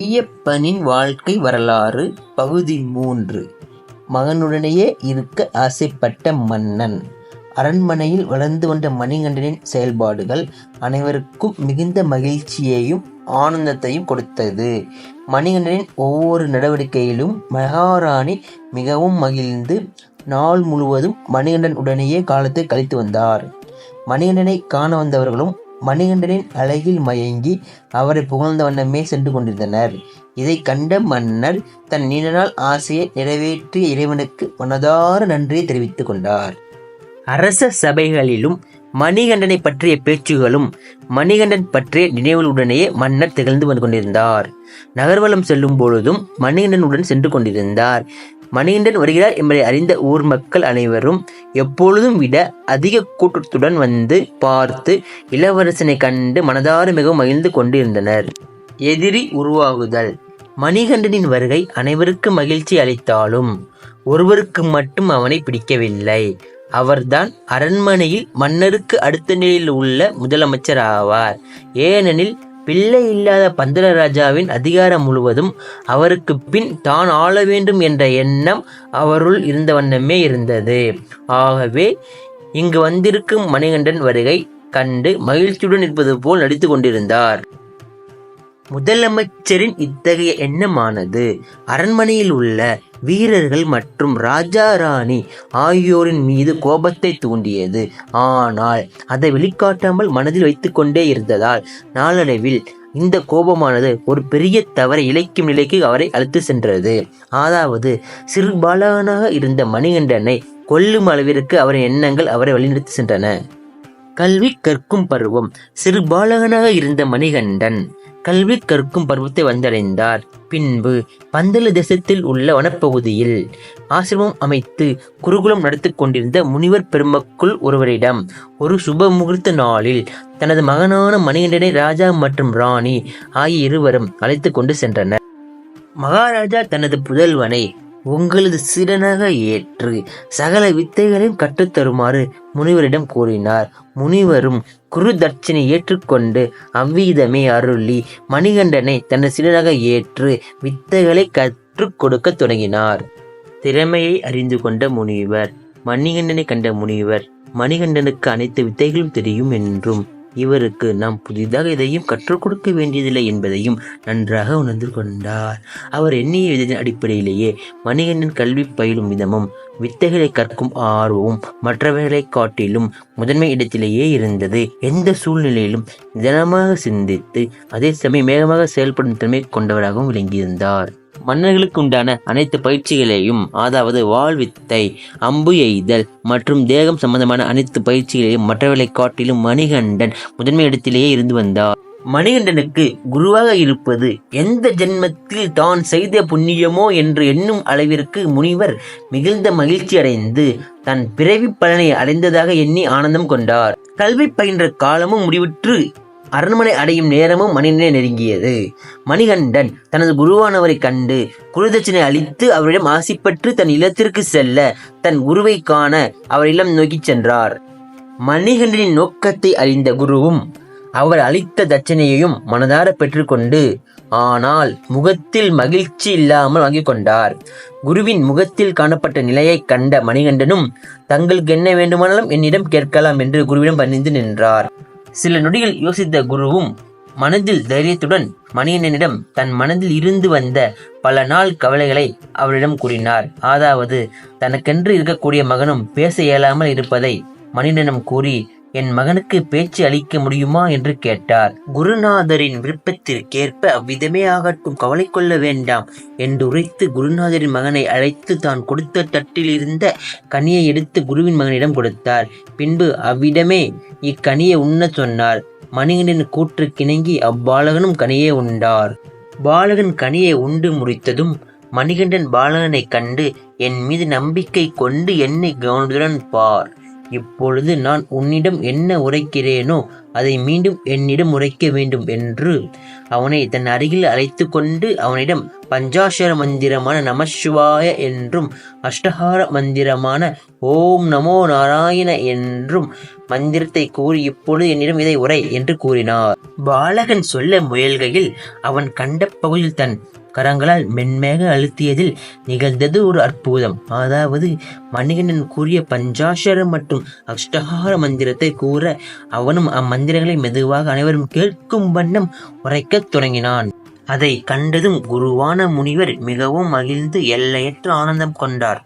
ஐயப்பனின் வாழ்க்கை வரலாறு பகுதி மூன்று. மகனுடனேயே இருக்க ஆசைப்பட்ட மன்னன். அரண்மனையில் வளர்ந்து வந்த மணிகண்டனின் செயல்பாடுகள் அனைவருக்கும் மிகுந்த மகிழ்ச்சியையும் ஆனந்தத்தையும் கொடுத்தது. மணிகண்டனின் ஒவ்வொரு நடவடிக்கையிலும் மகாராணி மிகவும் மகிழ்ந்து நாள் முழுவதும் மணிகண்டன் உடனேயே காலத்தை கழித்து வந்தார். மணிகண்டனை காண வந்தவர்களும் மணிகண்டனின் அழகில் மயங்கி அவரை புகழ்ந்த வண்ணமே சென்று கொண்டிருந்தனர். இதை கண்ட மன்னர் தன் நீண்ட நாள் ஆசையை நிறைவேற்றிய இறைவனுக்கு மனதார நன்றியை தெரிவித்துக் கொண்டார். அரச சபைகளிலும் மணிகண்டனை பற்றிய பேச்சுகளும் மணிகண்டன் பற்றிய நினைவுகளுடனேயே மன்னர் திகழ்ந்து வந்து கொண்டிருந்தார். நகர்வலம் செல்லும் பொழுதும் மணிகண்டனுடன் சென்று கொண்டிருந்தார். மணிகண்டன் வருகிறார் என்பதை அறிந்த ஊர் மக்கள் அனைவரும் எப்பொழுதும் விட அதிக கூட்டத்துடன் வந்து பார்த்து இளவரசனை கண்டு மனதார மிகவும் மகிழ்ந்து கொண்டிருந்தனர். எதிரி உருவாகுதல். மணிகண்டனின் வருகை அனைவருக்கும் மகிழ்ச்சி அளித்தாலும் ஒருவருக்கு மட்டும் அவனை பிடிக்கவில்லை. அவர்தான் அரண்மனையில் மன்னருக்கு அடுத்த நிலையில் உள்ள முதலமைச்சர் ஆவார் ஏனெனில் பிள்ளை இல்லாத பந்தர ராஜாவின் அதிகாரம் முழுவதும் அவருக்கு பின் தான் ஆள வேண்டும் என்ற எண்ணம் அவருள் இருந்த வண்ணமே இருந்தது. ஆகவே இங்கு வந்திருக்கும் மணிகண்டன் வருகை கண்டு மகிழ்ச்சியுடன் இருப்பது போல் நடித்து கொண்டிருந்தார். முதலமைச்சரின் இத்தகைய எண்ணமானது அரண்மனையில் உள்ள வீரர்கள் மற்றும் ராஜா ராணி ஆகியோரின் மீது கோபத்தை தூண்டியது. ஆனால் அதை வெளிக்காட்டாமல் மனதில் வைத்துக்கொண்டே இருந்ததால் நாளடைவில் இந்த கோபமானது ஒரு பெரிய தவறை இழைக்கும் நிலைக்கு அவரை அழைத்து சென்றது. அதாவது சிறுபாலனாக இருந்த மணிகண்டனை கொல்லும் அளவிற்கு அவரின் எண்ணங்கள் அவரை வழிநடத்தி சென்றன. கல்வி கற்கும் பருவம். சிறு பாலகனாக இருந்த மணிகண்டன் கல்வி கற்கும் பருவத்தை வந்தடைந்தார். பின்பு பந்தல தேசத்தில் உள்ள வனப்பகுதியில் ஆசிரமம் அமைத்து குருகுலம் நடத்தி கொண்டிருந்த முனிவர் பெருமக்குள் ஒருவரிடம் ஒரு சுப முகூர்த்த நாளில் தனது மகனான மணிகண்டனை ராஜா மற்றும் ராணி ஆகிய இருவரும் அழைத்து கொண்டு சென்றனர். மகாராஜா தனது புதல்வனை உங்களது சிறனாக ஏற்று சகல வித்தைகளையும் கற்றுத்தருமாறு முனிவரிடம் கூறினார். முனிவரும் குரு தட்சினை ஏற்றுக்கொண்டு அவ்விதமே அருளி மணிகண்டனை தனது சிறனாக ஏற்று வித்தைகளை கற்றுக் கொடுக்க தொடங்கினார். திறமையை அறிந்து கொண்ட முனிவர் மணிகண்டனை கண்ட முனிவர் மணிகண்டனுக்கு அனைத்து வித்தைகளும் தெரியும் என்றும் இவருக்கு நாம் புதிதாக எதையும் கற்றுக் கொடுக்க வேண்டியதில்லை என்பதையும் நன்றாக உணர்ந்து கொண்டார். அவர் எண்ணிய விதத்தின் அடிப்படையிலேயே மணிகண்டன் கல்வி பயிலும் விதமும் வித்தைகளை கற்கும் ஆர்வமும் மற்றவர்களை காட்டிலும் முதன்மை இடத்திலேயே இருந்தது. எந்த சூழ்நிலையிலும் நிதானமாக சிந்தித்து அதே சமயம் வேகமாக செயல்படும் திறமை கொண்டவராகவும் விளங்கியிருந்தார். மன்னர்களுக்கு உண்டான அனைத்து பயிற்சிகளையும் அதாவது வாழ்வித்தை அம்பு எய்தல் மற்றும் தேகம் சம்பந்தமான அனைத்து பயிற்சிகளையும் மற்றவர்களை காட்டிலும் மணிகண்டன் முதன்மை இடத்திலேயே இருந்து வந்தார். மணிகண்டனுக்கு குருவாக இருப்பது எந்த ஜென்மத்தில் தான் செய்த புண்ணியமோ என்று எண்ணும் அளவிற்கு முனிவர் மிகுந்த மகிழ்ச்சி அடைந்து தன் பிறவி பலனை அடைந்ததாக எண்ணி ஆனந்தம் கொண்டார். கல்வி பயின்ற காலமும் முடிவுற்று அரண்மனை அடையும் நேரமும் மணிநே நெருங்கியது. மணிகண்டன் தனது குருவானவரை கண்டு குருதட்சினை அளித்து அவரிடம் ஆசைப்பற்று தன் இல்லத்திற்கு செல்ல தன் குருவை காண அவர் இல்லம் நோக்கிச் சென்றார். மணிகண்டனின் நோக்கத்தை அறிந்த குருவும் அவர் அளித்த தட்சணையையும் மனதார பெற்றுக்கொண்டு ஆனால் முகத்தில் மகிழ்ச்சி இல்லாமல் வாங்கிக் கொண்டார். குருவின் முகத்தில் காணப்பட்ட நிலையைக் கண்ட மணிகண்டனும் தங்களுக்கு என்ன வேண்டுமானாலும் என்னிடம் கேட்கலாம் என்று குருவிடம் பணிந்து நின்றார். சில நொடிகள் யோசித்த குருவும் மனதில் தைரியத்துடன் மணியனிடம் தன் மனதில் இருந்து வந்த பல நாள் கவலைகளை அவரிடம் கூறினார். அதாவது தனக்கென்று இருக்கக்கூடிய மகனும் பேச இயலாமல் இருப்பதை மணியனிடம் கூறி என் மகனுக்கு பேச்சு அளிக்க முடியுமா என்று கேட்டார். குருநாதரின் விருப்பத்திற்கேற்ப அவ்விதமே ஆகட்டும் கவலை கொள்ள வேண்டாம் என்று உரைத்து குருநாதரின் மகனை அழைத்து தான் கொடுத்த தட்டில் இருந்த கனியை எடுத்து குருவின் மகனிடம் கொடுத்தார். பின்பு அவ்விடமே இக்கனியை உண்ணச் சொன்னார். மணிகண்டன் கூற்று கிணங்கி அவ்பாலகனும் கனியை உண்டார். பாலகன் கனியை உண்டு முடித்ததும் மணிகண்டன் பாலகனைக் கண்டு என் மீது நம்பிக்கை கொண்டு என்னை கவனத்துடன் பார். இப்பொழுது நான் உன்னிடம் என்ன உரைக்கிறேனோ அதை மீண்டும் என்னிடம் உரைக்க வேண்டும் என்று. அவனை தன் அருகில் அழைத்து கொண்டு அவனிடம் பஞ்சாஷர மந்திரமான நமசிவாய என்றும் அஷ்டஹார மந்திரமான ஓம் நமோ நாராயண என்றும் மந்திரத்தை கூறி இப்பொழுது என்னிடம் இதை உரை என்று கூறினார். பாலகன் சொல்ல முயல்கையில் அவன் கண்ட பகுதியில் தன் கரங்களால் மென்மேக அழுத்தியதில் நிகழ்ந்தது ஒரு அற்புதம். அதாவது மணிகண்டன் கூறிய பஞ்சாஷரம் மற்றும் அஷ்டகார மந்திரத்தை கூற அவனும் அம்மந்திரங்களை மெதுவாக அனைவரும் கேட்கும் வண்ணம் உரைக்கத் தொடங்கினான். அதை கண்டதும் குருவான முனிவர் மிகவும் மகிழ்ந்து எல்லையற்ற ஆனந்தம் கொண்டார்.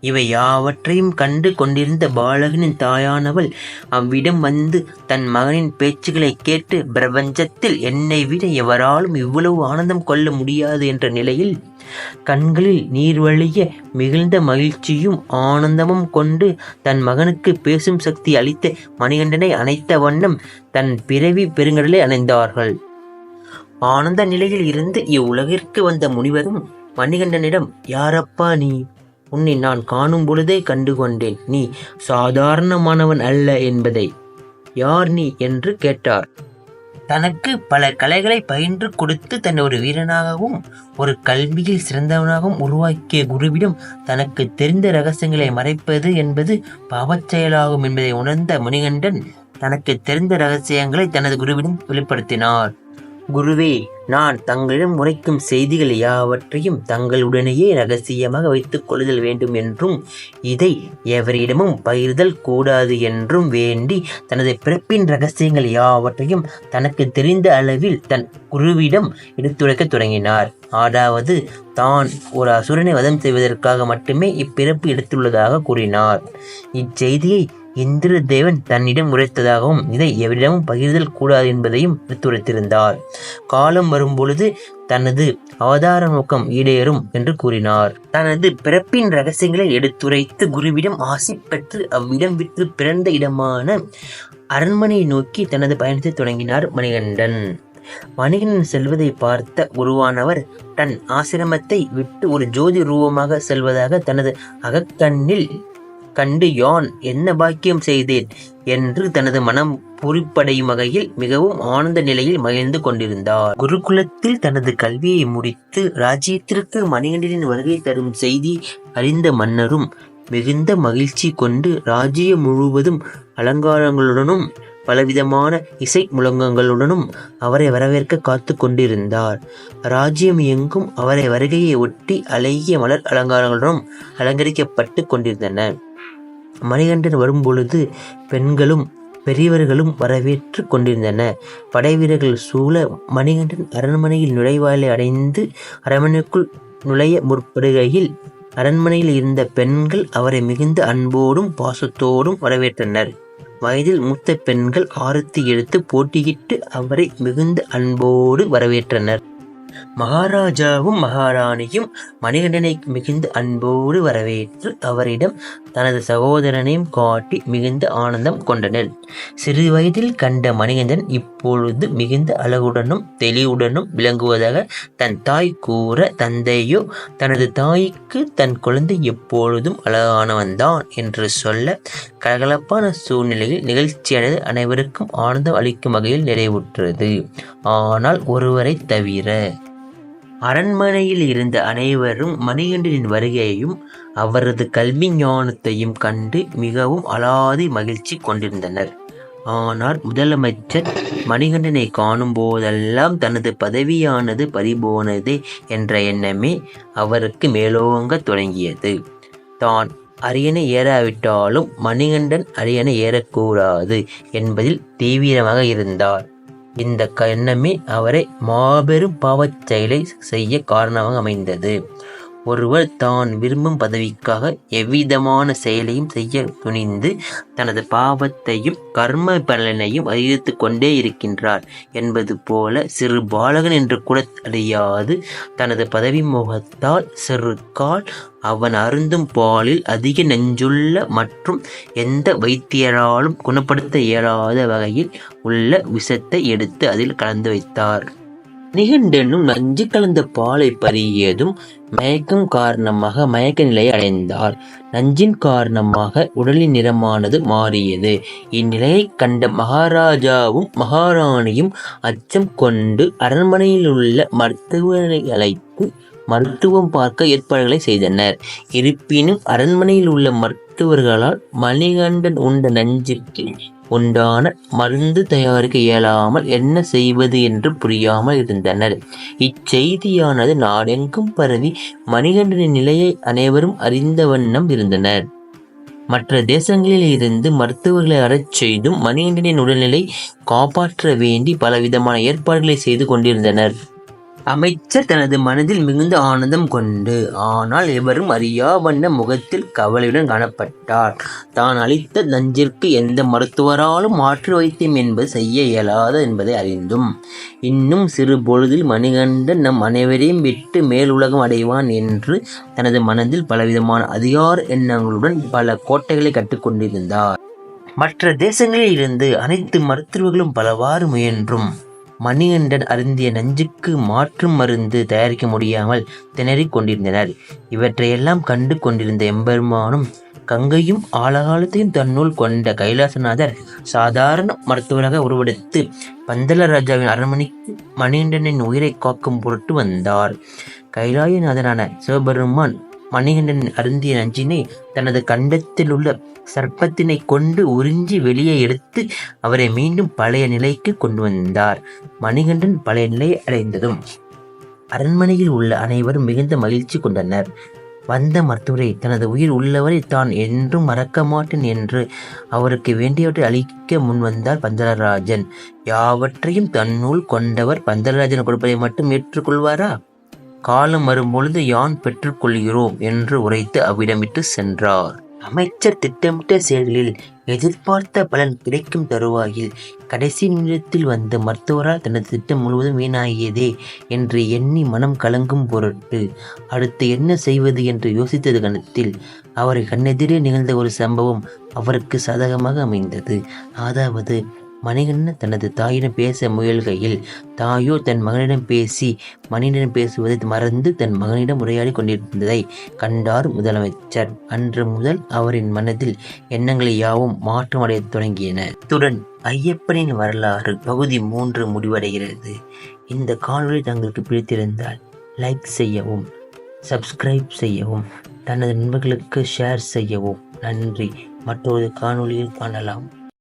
இவை யாவற்றையும் கண்டு கொண்டிருந்த பாலகனின் தாயானவள் அவ்விடம் வந்து தன் மகனின் பேச்சுகளை கேட்டு பிரபஞ்சத்தில் என்னை விட எவராலும் இவ்வளவு ஆனந்தம் கொள்ள முடியாது என்ற நிலையில் கண்களில் நீர் வழிய மிகுந்த மகிழ்ச்சியும் ஆனந்தமும் கொண்டு தன் மகனுக்கு பேசும் சக்தி அளித்த மணிகண்டனை அணைத்த வண்ணம் தன் பிறவி பெருங்கடலை அணைந்தார்கள். ஆனந்த நிலையில் இருந்து இவ்வுலகிற்கு வந்த முனிவரும் மணிகண்டனிடம் யாரப்பா நீ? உன்னை நான் காணும் பொழுதே கண்டு கொண்டேன் நீ சாதாரணமானவன் அல்ல என்பதை. யார் நீ என்று கேட்டார். தனக்கு பல கலைகளை பயின்று கொடுத்து தன்னை ஒரு வீரனாகவும் ஒரு கல்வியில் சிறந்தவனாகவும் உருவாக்கிய குருவிடம் தனக்கு தெரிந்த ரகசியங்களை மறைப்பது என்பது பாவச் செயலாகும் என்பதை உணர்ந்த முனிகண்டன் தனக்கு தெரிந்த ரகசியங்களை தனது குருவிடம் வெளிப்படுத்தினார். குருவே நான் தங்களிடம் உரைக்கும் செய்திகள் யாவற்றையும் தங்களுடனேயே ரகசியமாக வைத்துக் கொள்ளுதல் வேண்டும் என்றும் இதை எவரிடமும் பகிர்தல் கூடாது என்றும் வேண்டி தனது பிறப்பின் ரகசியங்கள் யாவற்றையும் தனக்கு தெரிந்த அளவில் தன் குருவிடம் எடுத்துரைக்கத் தொடங்கினார். அதாவது தான் ஒரு அசுரனை வதம் செய்வதற்காக மட்டுமே இப்பிறப்பு எடுத்துள்ளதாக கூறினார். இச்செய்தியை இந்திர தேவன் தன்னிடம் உரைத்ததாகவும் இதை எவரிடமும் பகிர்தல் கூடாது என்பதையும் எடுத்துரைத்திருந்தார் காலம் வரும்பொழுது தனது அவதார நோக்கம் ஈடேறும் என்று கூறினார். தனது பிறப்பின் ரகசியங்களை எடுத்துரைத்து குருவிடம் ஆசி பெற்று அவ்விடம் விட்டு பிறந்த இடமான அரண்மனையை நோக்கி தனது பயணத்தை தொடங்கினார் மணிகண்டன். மணிகண்டன் செல்வதை பார்த்த குருவானவர் தன் ஆசிரமத்தை விட்டு ஒரு ஜோதி ரூபமாக செல்வதாக தனது அகக்கண்ணில் கண்டு யான் என்ன பாக்கியம் செய்தேன் என்று தனது மனம் பொறிப்படையும் வகையில் மிகவும் ஆனந்த நிலையில் மகிழ்ந்து கொண்டிருந்தார். குருகுலத்தில் தனது கல்வியை முடித்து ராஜ்யத்திற்கு மணிகண்டனின் வருகை தரும் செய்தி அறிந்த மன்னரும் மிகுந்த மகிழ்ச்சி கொண்டு ராஜ்யம் முழுவதும் அலங்காரங்களுடனும் பலவிதமான இசை முழங்கங்களுடனும் அவரை வரவேற்க காத்து கொண்டிருந்தார். ராஜ்யம் எங்கும் அவரை வருகையை ஒட்டி அழகிய மலர் அலங்காரங்களுடனும் அலங்கரிக்கப்பட்டு கொண்டிருந்தன. மணிகண்டன் வரும்பொழுது பெண்களும் பெரியவர்களும் வரவேற்று கொண்டிருந்தன. படைவீரர்கள் சூழ மணிகண்டன் அரண்மனையில் நுழைவாயிலை அடைந்து அரண்மனைக்குள் நுழைய முற்படுகையில் அரண்மனையில் இருந்த பெண்கள் அவரை மிகுந்த அன்போடும் பாசத்தோடும் வரவேற்றனர். வயதில் மூத்த பெண்கள் ஆரத்தி எடுத்து போட்டியிட்டு அவரை மிகுந்த அன்போடு வரவேற்றனர். மகாராஜாவும் மகாராணியும் மணிகண்டனை மிகுந்த அன்போடு வரவேற்று அவரிடம் தனது சகோதரனையும் காட்டி மிகுந்த ஆனந்தம் கொண்டனர். சிறு வயதில் கண்ட மணிகண்டன் இப்பொழுது மிகுந்த அழகுடனும் தெளிவுடனும் விளங்குவதாக தன் தாய் கூற தந்தையோ தனது தாய்க்கு தன் குழந்தை எப்பொழுதும் அழகானவன்தான் என்று சொல்ல கலகலப்பான சூழ்நிலையில் நிகழ்ச்சியானது அனைவருக்கும் ஆனந்தம் அளிக்கும் வகையில் நிறைவுற்றது. ஆனால் ஒருவரை தவிர அரண்மனையில் இருந்த அனைவரும் மணிகண்டனின் வருகையையும் அவரது கல்வி ஞானத்தையும் கண்டு மிகவும் அலாதி மகிழ்ச்சி கொண்டிருந்தனர். ஆனால் முதலமைச்சர் மணிகண்டனை காணும் போதெல்லாம் தனது பதவியானது பறிபோனது என்ற எண்ணமே அவருக்கு மேலோங்க தொடங்கியது. தான் அரியணை ஏறாவிட்டாலும் மணிகண்டன் அரியணை ஏறக்கூடாது என்பதில் தீவிரமாக இருந்தார். இந்த எண்ணமே அவரை மாபெரும் பாவச் செயலை செய்ய காரணமாக அமைந்தது. ஒருவர் தான் விரும்பும் பதவிக்காக எவ்விதமான செயலையும் செய்ய துணிந்து தனது பாவத்தையும் கர்ம பலனையும் அறிவித்து கொண்டே இருக்கின்றார் என்பது போல சிறு பாலகன் என்று கூட அறியாது. தனது பதவி முகத்தால் சிறு கால் அவன் அருந்தும் பாலில் அதிக நெஞ்சுள்ள மற்றும் எந்த வைத்தியராலும் குணப்படுத்த இயலாத வகையில் உள்ள விஷத்தை எடுத்து அதில் கலந்து வைத்தார். நிகண்டனும் நஞ்சு கலந்த பாலை பருகியதும் மயக்கம் காரணமாக மயக்க நிலையை அடைந்தார். நஞ்சின் காரணமாக உடலின் நிறமானது மாறியது. இந்நிலையை கண்ட மகாராஜாவும் மகாராணியும் அச்சம் கொண்டு அரண்மனையில் உள்ள மருத்துவரை அழைத்து மருத்துவம் பார்க்க ஏற்பாடுகளை செய்தனர். இருப்பினும் அரண்மனையில் உள்ள மருத்துவர்களால் மணிகண்டன் உண்ட நஞ்சுக்கு உண்டான மருந்து தயாரிக்க இயலாமல் என்ன செய்வது என்று புரியாமல் இருந்தனர். இச்செய்தியானது நாடெங்கும் பரவி மணிகண்டனின் நிலையை அனைவரும் அறிந்த வண்ணம் இருந்தனர். மற்ற தேசங்களில் இருந்து மருத்துவர்களை அறச் செய்தும் மணிகண்டனின் உடல்நிலை காப்பாற்ற வேண்டி பலவிதமான ஏற்பாடுகளை செய்து கொண்டிருந்தனர். அமைச்சர் தனது மனதில் மிகுந்த ஆனந்தம் கொண்டு ஆனால் எவரும் அறியா வண்ண முகத்தில் கவலையுடன் காணப்பட்டார். தான் அளித்த நஞ்சிற்கு எந்த மருத்துவராலும் மாற்றி வைத்தியம் என்பது செய்ய இயலாது என்பதை அறிந்தும் இன்னும் சிறு பொழுதில் மணிகண்டன் நம் அனைவரையும் விட்டு மேலுலகம் அடைவான் என்று தனது மனதில் பலவிதமான அதிகார எண்ணங்களுடன் பல கோட்டைகளை கட்டுக்கொண்டிருந்தார் மற்ற தேசங்களில் இருந்து அனைத்து மருத்துவர்களும் பலவாறு முயன்றும். மணிகண்டன் அருந்திய நஞ்சுக்கு மாற்று மருந்து தயாரிக்க முடியாமல் திணறிக் கொண்டிருந்தனர். இவற்றையெல்லாம் கண்டு கொண்டிருந்த எம்பெருமானும் கங்கையும் ஆழகாலத்தையும் தன்னுள் கொண்ட கைலாசநாதர் சாதாரண மருத்துவராக உருவெடுத்து பந்தல ராஜாவின் அரண்மனைக்கு மணிகண்டனின் உயிரை காக்கும் பொருட்டு வந்தார். கைலாயநாதனான சிவபெருமான் மணிகண்டன் அருந்திய நஞ்சினை தனது கண்டத்தில் உள்ள சர்ப்பத்தினை கொண்டு உறிஞ்சி வெளியே எடுத்து அவரை மீண்டும் பழைய நிலைக்கு கொண்டு வந்தார். மணிகண்டன் பழைய நிலையை அடைந்ததும் அரண்மனையில் உள்ள அனைவரும் மிகுந்த மகிழ்ச்சி கொண்டனர். வந்த மருத்துவரை தனது உயிர் உள்ளவரை தான் என்றும் மறக்க மாட்டேன் என்று அவருக்கு வேண்டியவற்றை அளிக்க முன்வந்தார் பந்தரராஜன் யாவற்றையும் தன்னுள் கொண்டவர் பந்தரராஜன் கொடுப்பதை மட்டும் ஏற்றுக்கொள்வாரா? காலம் வரும்பொழுது யான் பெற்றுக்கொள்கிறோம் என்று உரைத்து அவ்விடமிட்டு சென்றார். அமைச்சர் திட்டமிட்ட செயல்களில் எதிர்பார்த்த பலன் கிடைக்கும் தருவாயில் கடைசி நிமிடத்தில் வந்த மருத்துவரால் தனது திட்டம் முழுவதும் வீணாகியதே என்று எண்ணி மனம் கலங்கும் பொருட்டு அடுத்து என்ன செய்வது என்று யோசித்தது கணத்தில் அவரை கண்ணெதிரே நிகழ்ந்த ஒரு சம்பவம் அவருக்கு சாதகமாக அமைந்தது. அதாவது மணிகண்டன் தனது தாயிடம் பேச முயல்கையில் தாயோ தன் மகனிடம் பேசி மணியிடம் பேசுவதை மறந்து தன் மகனிடம் உரையாடி கொண்டிருந்ததை கண்டார் முதலமைச்சர். அன்று முதல் அவரின் மனதில் எண்ணங்களை யாவும் மாற்றமடையத் தொடங்கியன. இத்துடன் ஐயப்பனின் வரலாறு பகுதி மூன்று முடிவடைகிறது. இந்த காணொளி தங்களுக்கு பிடித்திருந்தால் லைக் செய்யவும் சப்ஸ்கிரைப் செய்யவும் தனது நண்பர்களுக்கு ஷேர் செய்யவும். நன்றி. மற்றொரு காணொளியில் காணலாம்.